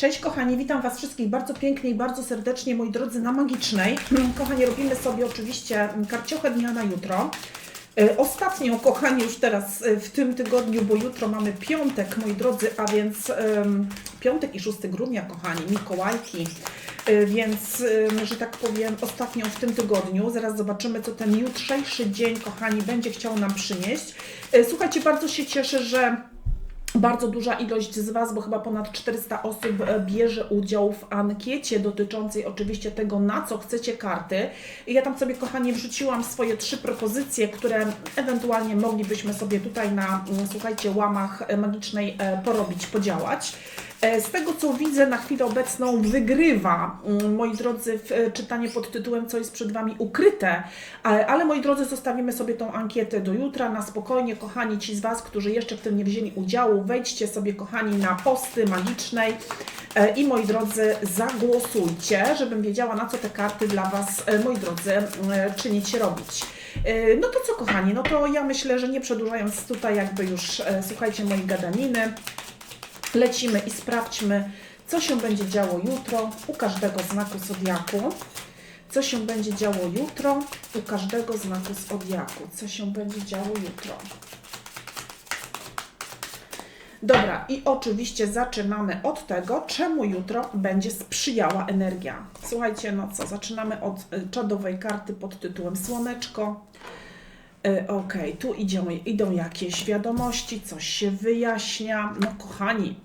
Cześć kochani, witam Was wszystkich bardzo pięknie i bardzo serdecznie, moi drodzy, na Magicznej. Kochani, robimy sobie oczywiście karciochę dnia na jutro. E, Ostatnią, kochani, już teraz e, w tym tygodniu, bo jutro mamy piątek, moi drodzy, a więc em, piątek i 6 grudnia, kochani, Mikołajki. E, Więc, że tak powiem, ostatnią w tym tygodniu. Zaraz zobaczymy, co ten jutrzejszy dzień, kochani, będzie chciał nam przynieść. Słuchajcie, bardzo się cieszę, że bardzo duża ilość z Was, bo chyba ponad 400 osób e, bierze udział w ankiecie dotyczącej oczywiście tego, na co chcecie karty. Ja tam sobie, kochani, wrzuciłam swoje trzy propozycje, które ewentualnie moglibyśmy sobie tutaj na, mm, słuchajcie, łamach e, magicznej e, porobić, podziałać. E, Z tego co widzę, na chwilę obecną wygrywa, mm, moi drodzy, e, czytanie pod tytułem Co jest przed Wami ukryte. Ale, ale moi drodzy, zostawimy sobie tą ankietę do jutra na spokojnie. Kochani, ci z Was, którzy jeszcze w tym nie wzięli udziału, wejdźcie sobie, kochani, na posty magicznej e, i moi drodzy, zagłosujcie, żebym wiedziała, na co te karty dla Was, moi drodzy, czynić robić. No to co, kochani, no to ja myślę, że nie przedłużając tutaj jakby już, słuchajcie mojej gadaniny, lecimy i sprawdźmy, co się będzie działo jutro u każdego znaku zodiaku. Co się będzie działo jutro u każdego znaku zodiaku. Co się będzie działo jutro. Dobra, i oczywiście zaczynamy od tego, czemu jutro będzie sprzyjała energia. Słuchajcie, no co, zaczynamy od y, czadowej karty pod tytułem Słoneczko. Y, Okej, tu idą, idą jakieś wiadomości, coś się wyjaśnia. No kochani,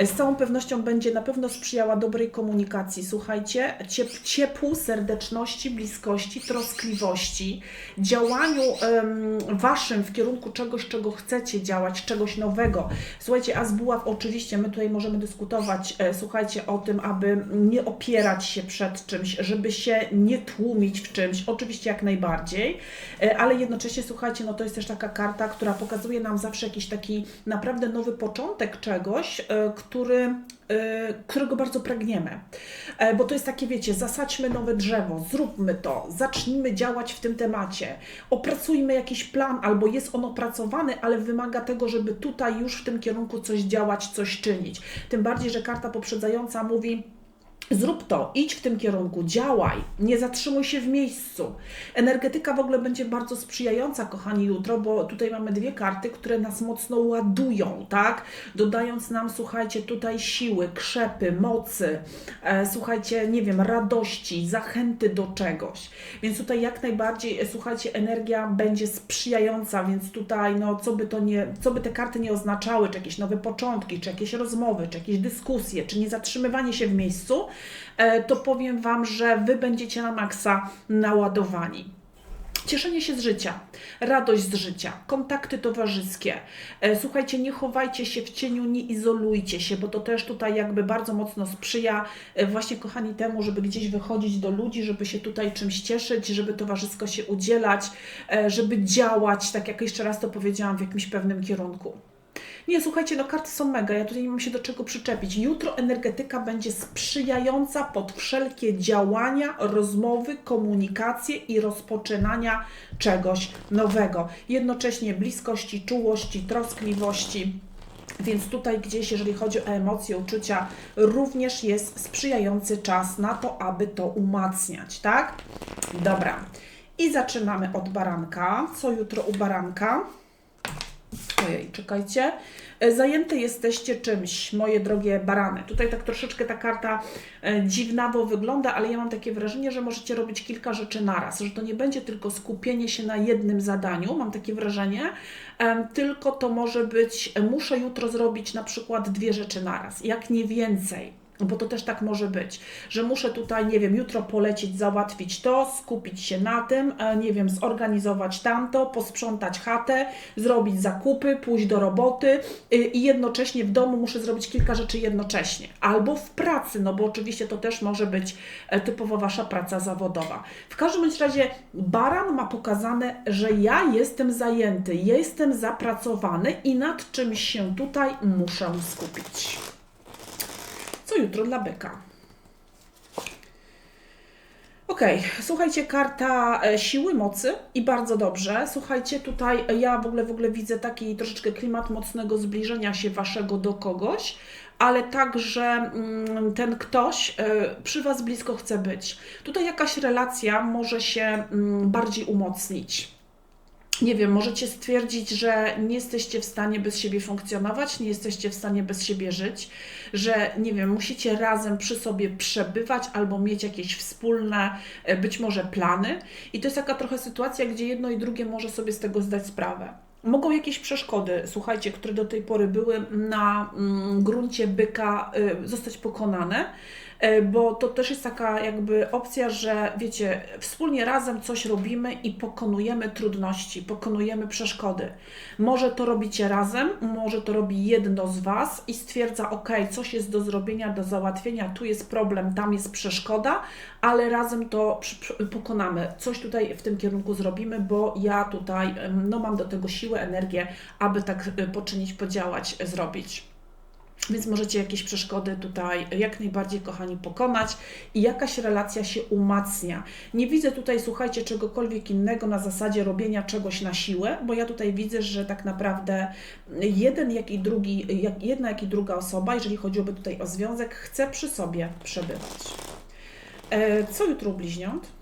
y, z całą pewnością będzie na pewno sprzyjała dobrej komunikacji. Słuchajcie, ciep, ciepłu, serdeczności, bliskości, troskliwości, działaniu em, waszym w kierunku czegoś, czego chcecie działać, czegoś nowego. Słuchajcie, a z buław oczywiście my tutaj możemy dyskutować, e, słuchajcie, o tym, aby nie opierać się przed czymś, żeby się nie tłumić w czymś, oczywiście jak najbardziej, e, ale jednocześnie słuchajcie, no to jest też taka karta, która pokazuje nam zawsze jakiś taki naprawdę nowy początek czegoś, e, który, e, którego bardzo pragniemy. E, Bo to jest takie, wiecie, zasadźmy nowe drzewo, zróbmy to, zacznijmy działać w tym temacie, opracujmy jakiś plan, albo jest on opracowany, ale wymaga tego, żeby tutaj już w tym kierunku coś działać, coś czynić. Tym bardziej, że karta poprzedzająca mówi, Zrób to, idź w tym kierunku, działaj, nie zatrzymuj się w miejscu. Energetyka w ogóle będzie bardzo sprzyjająca, kochani, jutro, bo tutaj mamy dwie karty, które nas mocno ładują, tak? Dodając nam, słuchajcie, tutaj siły, krzepy, mocy, e, słuchajcie, nie wiem, radości, zachęty do czegoś. Więc tutaj jak najbardziej, e, słuchajcie, energia będzie sprzyjająca, więc tutaj, no, co by to nie, co by te karty nie oznaczały, czy jakieś nowe początki, czy jakieś rozmowy, czy jakieś dyskusje, czy nie zatrzymywanie się w miejscu, to powiem Wam, że Wy będziecie na maksa naładowani. Cieszenie się z życia, radość z życia, kontakty towarzyskie. E, Słuchajcie, nie chowajcie się w cieniu, nie izolujcie się, bo to też tutaj jakby bardzo mocno sprzyja e, właśnie, kochani, temu, żeby gdzieś wychodzić do ludzi, żeby się tutaj czymś cieszyć, żeby towarzysko się udzielać, e, żeby działać, tak jak jeszcze raz to powiedziałam, w jakimś pewnym kierunku. Nie, słuchajcie, no karty są mega, ja tutaj nie mam się do czego przyczepić. Jutro energetyka będzie sprzyjająca pod wszelkie działania, rozmowy, komunikacje i rozpoczynania czegoś nowego. Jednocześnie bliskości, czułości, troskliwości. Więc tutaj gdzieś, jeżeli chodzi o emocje, uczucia, również jest sprzyjający czas na to, aby to umacniać, tak? Dobra. I zaczynamy od baranka. Co jutro u baranka? Ojej, czekajcie. E, Zajęte jesteście czymś, moje drogie barany. Tutaj tak troszeczkę ta karta e, dziwnawo wygląda, ale ja mam takie wrażenie, że możecie robić kilka rzeczy naraz, że to nie będzie tylko skupienie się na jednym zadaniu, mam takie wrażenie, tylko to może być, e, muszę jutro zrobić na przykład dwie rzeczy naraz, jak nie więcej. Bo to też tak może być, że muszę tutaj, nie wiem, jutro polecieć, załatwić to, skupić się na tym, e, nie wiem, zorganizować tamto, posprzątać chatę, zrobić zakupy, pójść do roboty y, i jednocześnie w domu muszę zrobić kilka rzeczy jednocześnie. Albo w pracy, no bo oczywiście to też może być e, typowo Wasza praca zawodowa. W każdym razie baran ma pokazane, że ja jestem zajęty, jestem zapracowany i nad czymś się tutaj muszę skupić. Co jutro dla byka? Okej, słuchajcie, karta e, siły, mocy i bardzo dobrze. Słuchajcie, tutaj ja w ogóle w ogóle widzę taki troszeczkę klimat mocnego zbliżenia się waszego do kogoś. ale także mm, ten ktoś e, przy Was blisko chce być. Tutaj jakaś relacja może się mm, bardziej umocnić nie wiem, możecie stwierdzić, że nie jesteście w stanie bez siebie funkcjonować, nie jesteście w stanie bez siebie żyć, że nie wiem, musicie razem przy sobie przebywać albo mieć jakieś wspólne, e, być może plany. I to jest taka trochę sytuacja, gdzie jedno i drugie może sobie z tego zdać sprawę. Mogą jakieś przeszkody, słuchajcie, które do tej pory były na mm, gruncie byka, y, zostać pokonane E, bo to też jest taka jakby opcja, że wiecie, wspólnie razem coś robimy i pokonujemy trudności, pokonujemy przeszkody. Może to robicie razem, może to robi jedno z Was i stwierdza, ok, coś jest do zrobienia, do załatwienia, tu jest problem, tam jest przeszkoda, ale razem to pokonamy. Coś tutaj w tym kierunku zrobimy, bo ja tutaj no, mam do tego siłę, energię, aby tak e, poczynić, podziałać, zrobić. Więc możecie jakieś przeszkody tutaj jak najbardziej, kochani, pokonać i jakaś relacja się umacnia. Nie widzę tutaj, słuchajcie, czegokolwiek innego na zasadzie robienia czegoś na siłę, bo ja tutaj widzę, że tak naprawdę jeden, jak i drugi, jak jedna, jak i druga osoba, jeżeli chodziłoby tutaj o związek, chce przy sobie przebywać. E, co jutro bliźniąt?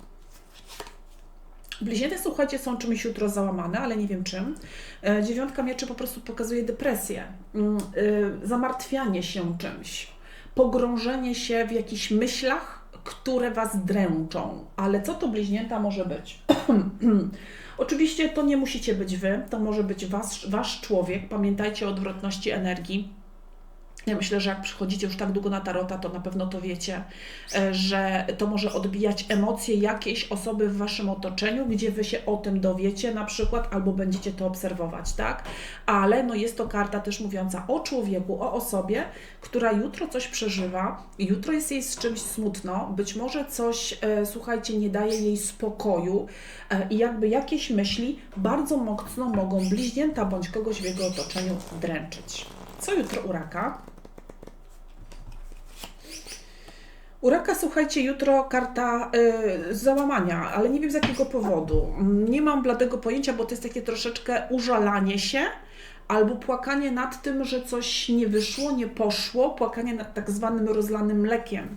Bliźnięta, słuchajcie, są czymś jutro załamane, ale nie wiem czym. E, dziewiątka mieczy po prostu pokazuje depresję, mm, e, zamartwianie się czymś, pogrążenie się w jakichś myślach, które Was dręczą. Ale co to bliźnięta może być? Oczywiście to nie musicie być Wy, to może być was, Wasz człowiek. Pamiętajcie o odwrotności energii ja myślę, że jak przychodzicie już tak długo na tarota, to na pewno to wiecie, e, że to może odbijać emocje jakiejś osoby w waszym otoczeniu, gdzie wy się o tym dowiecie na przykład, albo będziecie to obserwować, tak? Ale no jest to karta też mówiąca o człowieku, o osobie, która jutro coś przeżywa, jutro jest jej z czymś smutno, być może coś, e, słuchajcie, nie daje jej spokoju e, i jakby jakieś myśli bardzo mocno mogą bliźnięta bądź kogoś w jego otoczeniu dręczyć. Co jutro u raka? Uraka, słuchajcie, jutro karta y, załamania, ale nie wiem z jakiego powodu. Nie mam bladego pojęcia, bo to jest takie troszeczkę użalanie się albo płakanie nad tym, że coś nie wyszło, nie poszło, płakanie nad tak zwanym rozlanym mlekiem.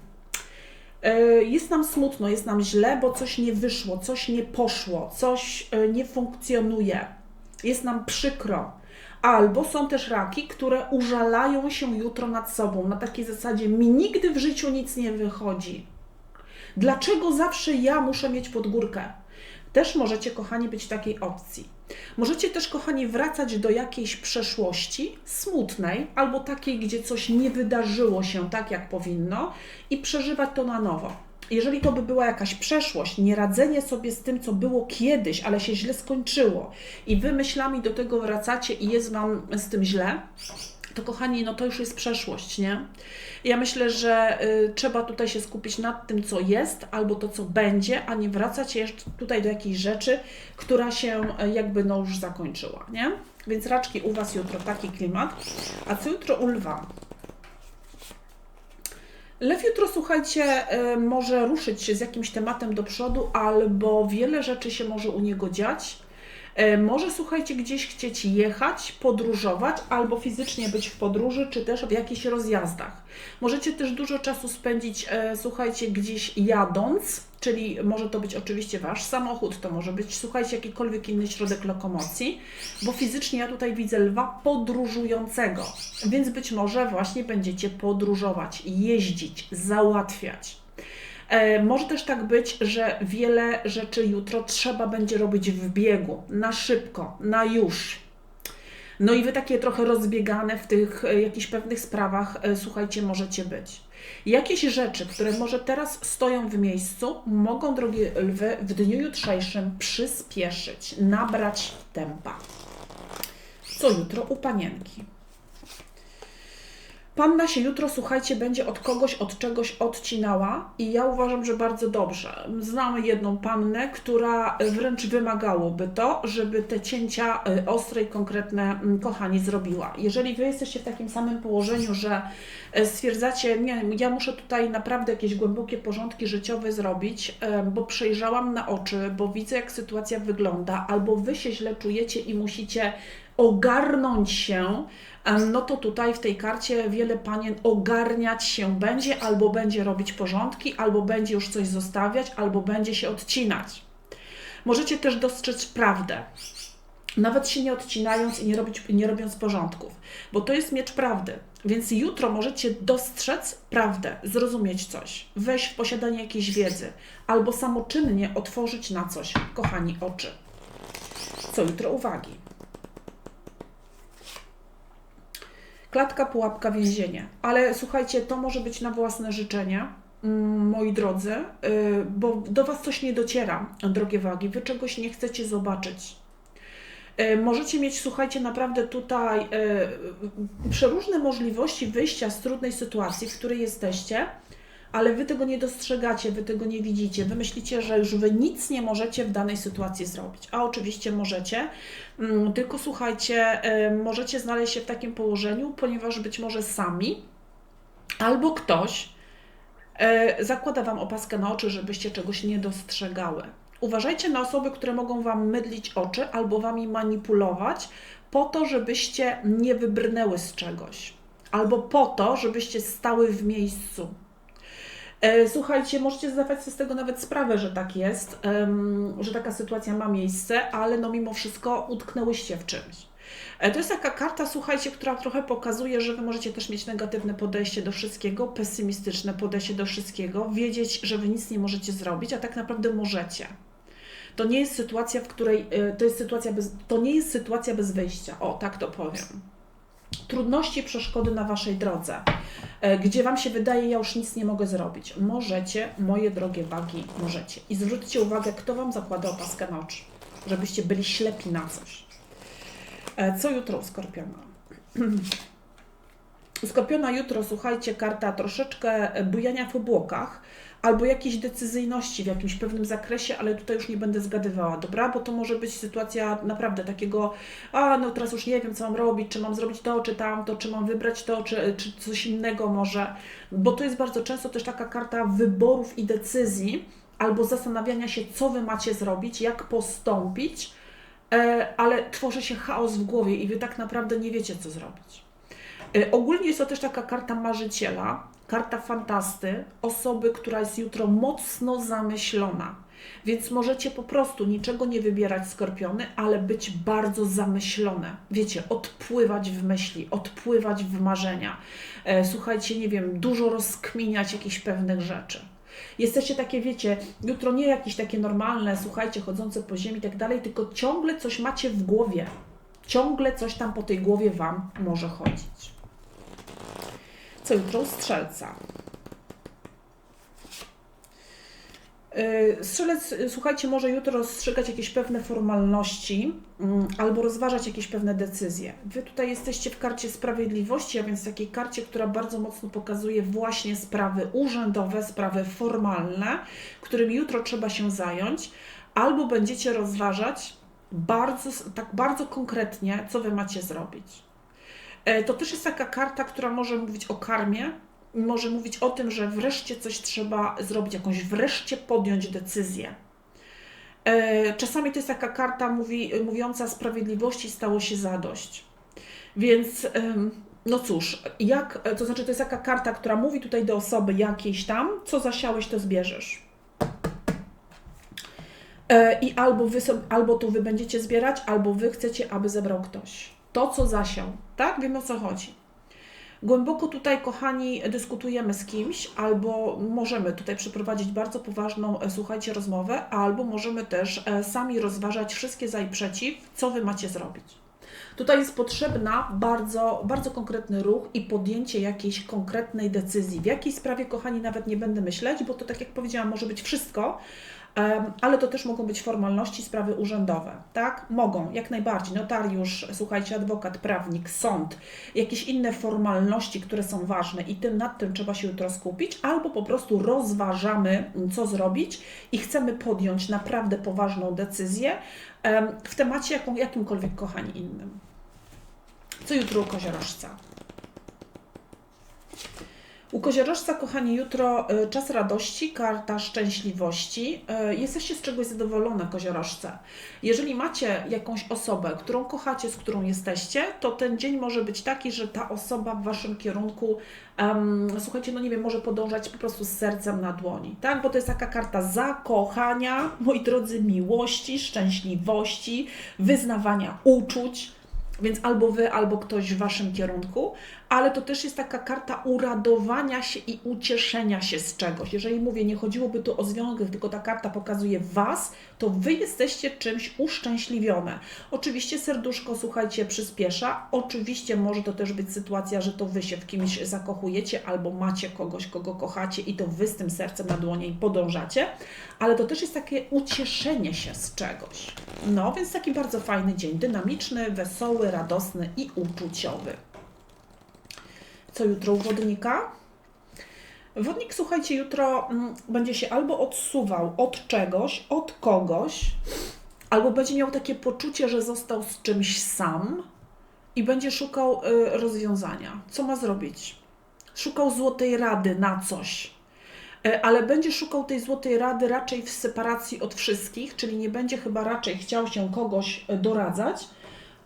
Y, jest nam smutno, jest nam źle, bo coś nie wyszło, coś nie poszło, coś y, nie funkcjonuje. Jest nam przykro. Albo są też raki, które użalają się jutro nad sobą, na takiej zasadzie mi nigdy w życiu nic nie wychodzi. Dlaczego zawsze ja muszę mieć podgórkę? Też możecie, kochani, być takiej opcji. Możecie też, kochani, wracać do jakiejś przeszłości smutnej albo takiej, gdzie coś nie wydarzyło się tak, jak powinno i przeżywać to na nowo jeżeli to by była jakaś przeszłość, nieradzenie sobie z tym, co było kiedyś, ale się źle skończyło i wy myślami do tego wracacie i jest wam z tym źle, to kochani, no to już jest przeszłość, nie? Ja myślę, że y, trzeba tutaj się skupić nad tym, co jest, albo to, co będzie, a nie wracać jeszcze tutaj do jakiejś rzeczy, która się y, jakby no już zakończyła, nie? Więc raczki u Was jutro taki klimat. A co jutro u Lwa? Lew jutro, słuchajcie, e, może ruszyć się z jakimś tematem do przodu, albo wiele rzeczy się może u niego dziać. E, może, słuchajcie, gdzieś chcieć jechać, podróżować, albo fizycznie być w podróży, czy też w jakichś rozjazdach. Możecie też dużo czasu spędzić, e, słuchajcie, gdzieś jadąc, czyli może to być oczywiście Wasz samochód, to może być, słuchajcie, jakikolwiek inny środek lokomocji, bo fizycznie ja tutaj widzę lwa podróżującego, więc być może właśnie będziecie podróżować, jeździć, załatwiać. E, może też tak być, że wiele rzeczy jutro trzeba będzie robić w biegu, na szybko, na już. No i wy takie trochę rozbiegane w tych e, jakichś pewnych sprawach, e, słuchajcie, możecie być. Jakieś rzeczy, które może teraz stoją w miejscu, mogą, drogie lwy, w dniu jutrzejszym przyspieszyć, nabrać tempa. Co jutro u panienki? Panna się jutro, słuchajcie, będzie od kogoś, od czegoś odcinała i ja uważam, że bardzo dobrze. Znam jedną pannę, która wręcz wymagałoby to, żeby te cięcia y, ostre i konkretne mm, kochani zrobiła. Jeżeli Wy jesteście w takim samym położeniu, że y, stwierdzacie, nie, ja muszę tutaj naprawdę jakieś głębokie porządki życiowe zrobić, bo przejrzałam na oczy, bo widzę jak sytuacja wygląda, albo Wy się źle czujecie i musicie ogarnąć się, no to tutaj w tej karcie wiele panien ogarniać się będzie, albo będzie robić porządki, albo będzie już coś zostawiać, albo będzie się odcinać. Możecie też dostrzec prawdę. Nawet się nie odcinając i nie, robić, nie robiąc porządków, bo to jest miecz prawdy. Więc jutro możecie dostrzec prawdę, zrozumieć coś, wejść w posiadanie jakiejś wiedzy, albo samoczynnie otworzyć na coś, kochani, oczy. Co jutro uwagi? Klatka, pułapka, więzienie. Ale słuchajcie, to może być na własne życzenie, mm, moi drodzy, yy, bo do Was coś nie dociera, drogie wagi. Wy czegoś nie chcecie zobaczyć. Yy, Możecie mieć, słuchajcie, naprawdę tutaj yy, przeróżne możliwości wyjścia z trudnej sytuacji, w której jesteście, ale Wy tego nie dostrzegacie, Wy tego nie widzicie. Wy myślicie, że już Wy nic nie możecie w danej sytuacji zrobić. A oczywiście możecie, Mm, tylko słuchajcie, możecie znaleźć się w takim położeniu, ponieważ być może sami albo ktoś yy, zakłada Wam opaskę na oczy, żebyście czegoś nie dostrzegały. Uważajcie na osoby, które mogą Wam mydlić oczy albo Wami manipulować, po to, żebyście nie wybrnęły z czegoś, albo po to, żebyście stały w miejscu. E, Słuchajcie, możecie zdawać sobie z tego nawet sprawę, że tak jest, że taka sytuacja ma miejsce, ale no mimo wszystko utknęłyście w czymś. E, To jest taka karta, słuchajcie, która trochę pokazuje, że Wy możecie też mieć negatywne podejście do wszystkiego, pesymistyczne podejście do wszystkiego, wiedzieć, że Wy nic nie możecie zrobić, a tak naprawdę możecie. To nie jest sytuacja, w której e, to jest sytuacja bez, to nie jest sytuacja bez wyjścia. O, tak to powiem. Trudności, przeszkody na Waszej drodze, e, gdzie Wam się wydaje, ja już nic nie mogę zrobić. Możecie, moje drogie wagi, możecie. I zwróćcie uwagę, kto Wam zakłada opaskę na oczy, żebyście byli ślepi na coś. E, Co jutro u Skorpiona? Skorpiona jutro, słuchajcie, karta troszeczkę bujania w obłokach albo jakiejś decyzyjności w jakimś pewnym zakresie, ale tutaj już nie będę zgadywała, dobra? Bo to może być sytuacja naprawdę takiego, a no teraz już nie wiem, co mam robić, czy mam zrobić to, czy tamto, czy mam wybrać to, czy, czy coś innego może, bo to jest bardzo często też taka karta wyborów i decyzji, albo zastanawiania się, co Wy macie zrobić, jak postąpić, e, ale tworzy się chaos w głowie i Wy tak naprawdę nie wiecie, co zrobić. E, Ogólnie jest to też taka karta marzyciela, karta fantasty, osoby, która jest jutro mocno zamyślona. Więc możecie po prostu niczego nie wybierać skorpiony, ale być bardzo zamyślone. Wiecie, odpływać w myśli, odpływać w marzenia. E, Słuchajcie, nie wiem, dużo rozkminiać jakichś pewnych rzeczy. Jesteście takie, wiecie, jutro nie jakieś takie normalne, słuchajcie, chodzące po ziemi i tak dalej, tylko ciągle coś macie w głowie. Ciągle coś tam po tej głowie Wam może chodzić. U strzelca? Yy, Strzelec, y, słuchajcie, może jutro rozstrzygać jakieś pewne formalności mm, albo rozważać jakieś pewne decyzje. Wy tutaj jesteście w karcie sprawiedliwości, a więc takiej karcie, która bardzo mocno pokazuje właśnie sprawy urzędowe, sprawy formalne, którymi jutro trzeba się zająć, albo będziecie rozważać bardzo, tak bardzo konkretnie, co wy macie zrobić. E, To też jest taka karta, która może mówić o karmie, może mówić o tym, że wreszcie coś trzeba zrobić, jakąś wreszcie podjąć decyzję. E, Czasami to jest taka karta mówi, mówiąca sprawiedliwości stało się zadość. Więc no cóż, jak, to znaczy to jest taka karta, która mówi tutaj do osoby jakiejś tam, co zasiałeś, to zbierzesz. E, I albo, wy albo tu wy będziecie zbierać, albo wy chcecie, aby zebrał ktoś. To, co zasiał. Tak? Wiemy o co chodzi. Głęboko tutaj, kochani, dyskutujemy z kimś, albo możemy tutaj przeprowadzić bardzo poważną, e, słuchajcie, rozmowę, albo możemy też e, sami rozważać wszystkie za i przeciw, co wy macie zrobić. Tutaj jest potrzebna bardzo, bardzo konkretny ruch i podjęcie jakiejś konkretnej decyzji. W jakiej sprawie, kochani, nawet nie będę myśleć, bo to, tak jak powiedziałam, może być wszystko, ale to też mogą być formalności, sprawy urzędowe, tak? Mogą, jak najbardziej. Notariusz, słuchajcie, adwokat, prawnik, sąd, jakieś inne formalności, które są ważne i tym, nad tym trzeba się jutro skupić, albo po prostu rozważamy, co zrobić i chcemy podjąć naprawdę poważną decyzję w temacie jaką, jakimkolwiek, kochani, innym. Co jutro u koziorożca? U koziorożca, kochani, jutro y, czas radości, karta szczęśliwości. Y, Jesteście z czegoś zadowolone, koziorożce. Jeżeli macie jakąś osobę, którą kochacie, z którą jesteście, to ten dzień może być taki, że ta osoba w waszym kierunku, em, słuchajcie, no nie wiem, może podążać po prostu z sercem na dłoni, tak? Bo to jest taka karta zakochania, moi drodzy, miłości, szczęśliwości, wyznawania uczuć. Więc albo wy, albo ktoś w waszym kierunku, ale to też jest taka karta uradowania się i ucieszenia się z czegoś. Jeżeli mówię, nie chodziłoby tu o związek, tylko ta karta pokazuje was, to wy jesteście czymś uszczęśliwione. Oczywiście serduszko, słuchajcie, przyspiesza. Oczywiście może to też być sytuacja, że to wy się w kimś zakochujecie, albo macie kogoś, kogo kochacie i to wy z tym sercem na dłonie podążacie, ale to też jest takie ucieszenie się z czegoś. No, więc taki bardzo fajny dzień, dynamiczny, wesoły, radosny i uczuciowy. Co jutro u wodnika? Wodnik, słuchajcie, jutro mm, będzie się albo odsuwał od czegoś, od kogoś, albo będzie miał takie poczucie, że został z czymś sam i będzie szukał y, rozwiązania. Co ma zrobić? Szukał złotej rady na coś. Y, Ale będzie szukał tej złotej rady raczej w separacji od wszystkich, czyli nie będzie chyba raczej chciał się kogoś y, doradzać,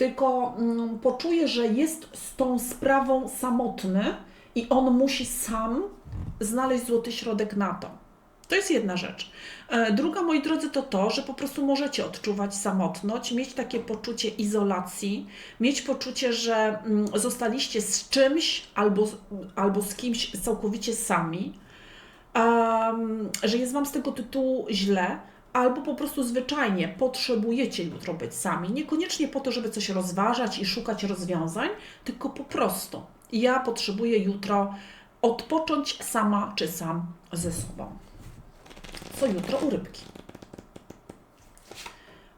tylko mm, poczuje, że jest z tą sprawą samotny i on musi sam znaleźć złoty środek na to. To jest jedna rzecz. E, Druga, moi drodzy, to to, że po prostu możecie odczuwać samotność, mieć takie poczucie izolacji, mieć poczucie, że mm, zostaliście z czymś albo, albo z kimś całkowicie sami, um, że jest Wam z tego tytułu źle, albo po prostu zwyczajnie potrzebujecie jutro być sami. Niekoniecznie po to, żeby coś rozważać i szukać rozwiązań, tylko po prostu ja potrzebuję jutro odpocząć sama czy sam ze sobą. Co jutro u rybki?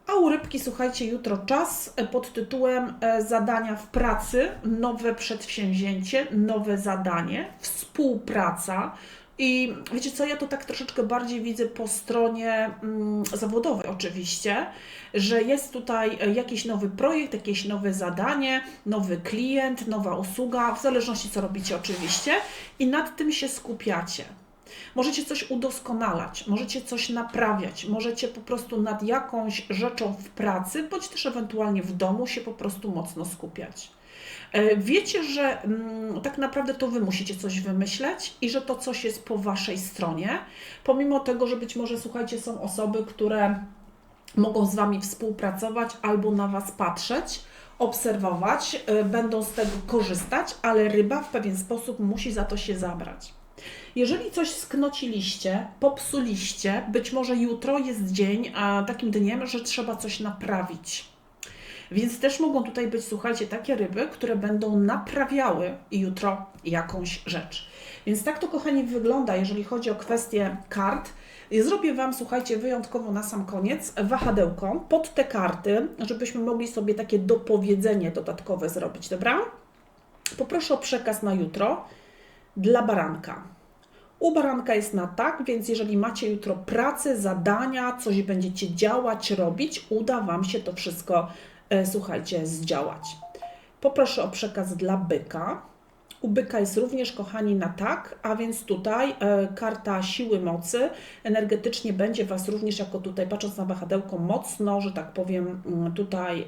A u rybki, słuchajcie, jutro czas pod tytułem e, zadania w pracy, nowe przedsięwzięcie, nowe zadanie, współpraca. I wiecie co, ja to tak troszeczkę bardziej widzę po stronie mm, zawodowej oczywiście, że jest tutaj jakiś nowy projekt, jakieś nowe zadanie, nowy klient, nowa usługa, w zależności co robicie oczywiście i nad tym się skupiacie. Możecie coś udoskonalać, możecie coś naprawiać, możecie po prostu nad jakąś rzeczą w pracy, bądź też ewentualnie w domu się po prostu mocno skupiać. E, Wiecie, że mm, tak naprawdę to Wy musicie coś wymyśleć i że to coś jest po Waszej stronie, pomimo tego, że być może, słuchajcie, są osoby, które mogą z Wami współpracować albo na Was patrzeć, obserwować, y, będą z tego korzystać, ale ryba w pewien sposób musi za to się zabrać. Jeżeli coś sknociliście, popsuliście, być może jutro jest dzień, a takim dniem, że trzeba coś naprawić. Więc też mogą tutaj być, słuchajcie, takie ryby, które będą naprawiały jutro jakąś rzecz. Więc tak to, kochani, wygląda, jeżeli chodzi o kwestię kart. Zrobię Wam, słuchajcie, wyjątkowo na sam koniec wahadełko pod te karty, żebyśmy mogli sobie takie dopowiedzenie dodatkowe zrobić, dobra? Poproszę o przekaz na jutro dla baranka. U baranka jest na tak, więc jeżeli macie jutro pracę, zadania, coś będziecie działać, robić, uda Wam się to wszystko, słuchajcie, zdziałać. Poproszę o przekaz dla byka. U byka jest również, kochani, na tak, a więc tutaj e, karta siły mocy energetycznie będzie Was również, jako tutaj patrząc na wahadełko, mocno, że tak powiem, mm, tutaj e,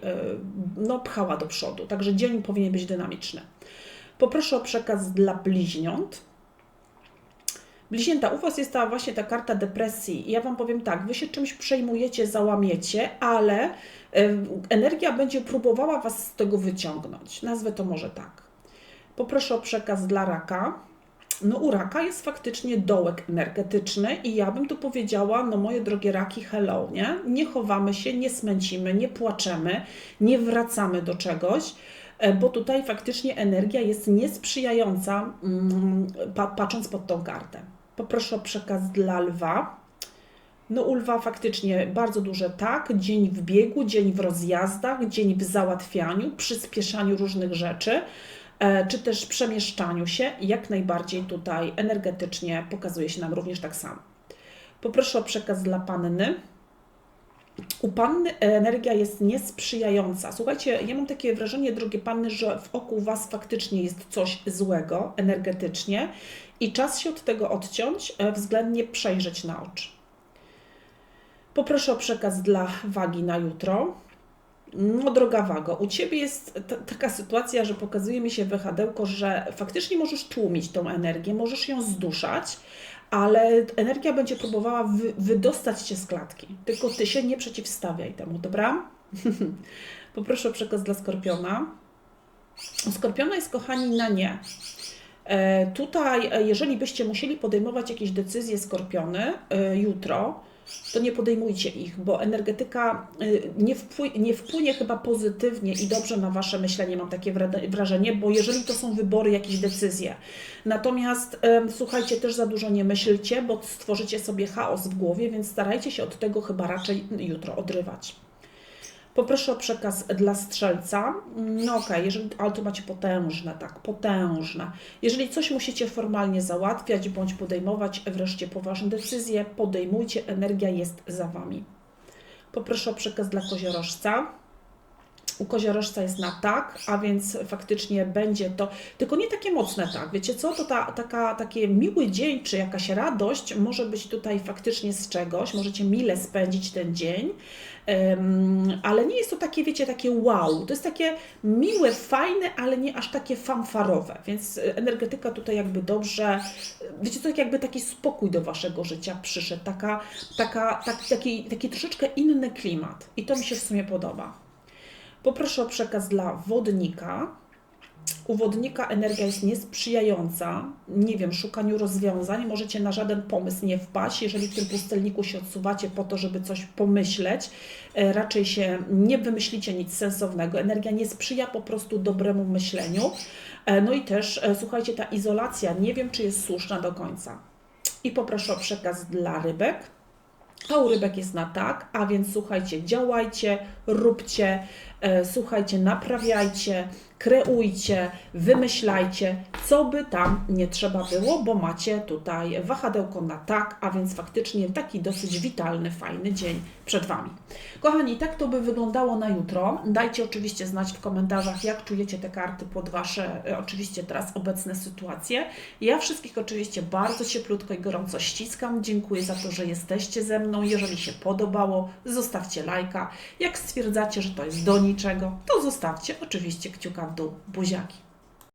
no, pchała do przodu. Także dzień powinien być dynamiczny. Poproszę o przekaz dla bliźniąt. Bliźnięta, u Was jest ta właśnie ta karta depresji. Ja Wam powiem tak, Wy się czymś przejmujecie, załamiecie, ale e, energia będzie próbowała Was z tego wyciągnąć. Nazwę to może tak. Poproszę o przekaz dla raka. No u raka jest faktycznie dołek energetyczny i ja bym tu powiedziała, no moje drogie raki, hello, nie? Nie chowamy się, nie smęcimy, nie płaczemy, nie wracamy do czegoś, e, bo tutaj faktycznie energia jest niesprzyjająca, mm, pa, patrząc pod tą kartę. Poproszę o przekaz dla lwa. No u lwa faktycznie bardzo duże tak, dzień w biegu, dzień w rozjazdach, dzień w załatwianiu, przyspieszaniu różnych rzeczy, e, czy też przemieszczaniu się, jak najbardziej tutaj energetycznie pokazuje się nam również tak samo. Poproszę o przekaz dla panny. U panny energia jest niesprzyjająca. Słuchajcie, ja mam takie wrażenie, drogie panny, że wokół was faktycznie jest coś złego energetycznie i czas się od tego odciąć, e, względnie przejrzeć na oczy. Poproszę o przekaz dla wagi na jutro. No, droga wago, u Ciebie jest ta, taka sytuacja, że pokazuje mi się wychadełko, że faktycznie możesz tłumić tą energię, możesz ją zduszać, ale energia będzie próbowała wy, wydostać Cię z klatki. Tylko Ty się nie przeciwstawiaj temu, dobra? Poproszę o przekaz dla Skorpiona. Skorpiona jest, kochani, na nie. E, tutaj, e, jeżeli byście musieli podejmować jakieś decyzje, Skorpiony, e, jutro, to nie podejmujcie ich, bo energetyka y, nie, wpły, nie wpłynie chyba pozytywnie i dobrze na Wasze myślenie, mam takie wra- wrażenie, bo jeżeli to są wybory, jakieś decyzje. Natomiast słuchajcie, też za dużo nie myślcie, bo stworzycie sobie chaos w głowie, więc starajcie się od tego chyba raczej jutro odrywać. Poproszę o przekaz dla strzelca. No okej, okay, jeżeli, ale to macie potężne, tak, potężne. Jeżeli coś musicie formalnie załatwiać bądź podejmować wreszcie poważne decyzje, podejmujcie, energia jest za Wami. Poproszę o przekaz dla koziorożca. U koziorożca jest na tak, a więc faktycznie będzie to, tylko nie takie mocne tak. Wiecie co, to ta, taka, taki miły dzień, czy jakaś radość może być tutaj faktycznie z czegoś, możecie mile spędzić ten dzień, um, ale nie jest to takie, wiecie, takie wow. To jest takie miłe, fajne, ale nie aż takie fanfarowe, więc energetyka tutaj jakby dobrze, wiecie, to jakby taki spokój do Waszego życia przyszedł, taka, taka, tak, taki, taki troszeczkę inny klimat i to mi się w sumie podoba. Poproszę o przekaz dla wodnika. U wodnika energia jest niesprzyjająca, nie wiem, szukaniu rozwiązań. Możecie na żaden pomysł nie wpaść, jeżeli w tym pustelniku się odsuwacie po to, żeby coś pomyśleć. E, raczej się nie wymyślicie nic sensownego. Energia nie sprzyja po prostu dobremu myśleniu. E, no i też, e, słuchajcie, ta izolacja, nie wiem, czy jest słuszna do końca. I poproszę o przekaz dla rybek. A u rybek jest na tak, a więc słuchajcie, działajcie, róbcie, słuchajcie, naprawiajcie, kreujcie, wymyślajcie, co by tam nie trzeba było, bo macie tutaj wahadełko na tak, a więc faktycznie taki dosyć witalny, fajny dzień przed Wami. Kochani, tak to by wyglądało na jutro. Dajcie oczywiście znać w komentarzach, jak czujecie te karty pod Wasze, e, oczywiście teraz obecne sytuacje. Ja wszystkich oczywiście bardzo cieplutko i gorąco ściskam. Dziękuję za to, że jesteście ze mną. Jeżeli się podobało, zostawcie lajka. Jak stwierdzacie, że to jest do niczego, to zostawcie oczywiście kciuka w dół, buziaki.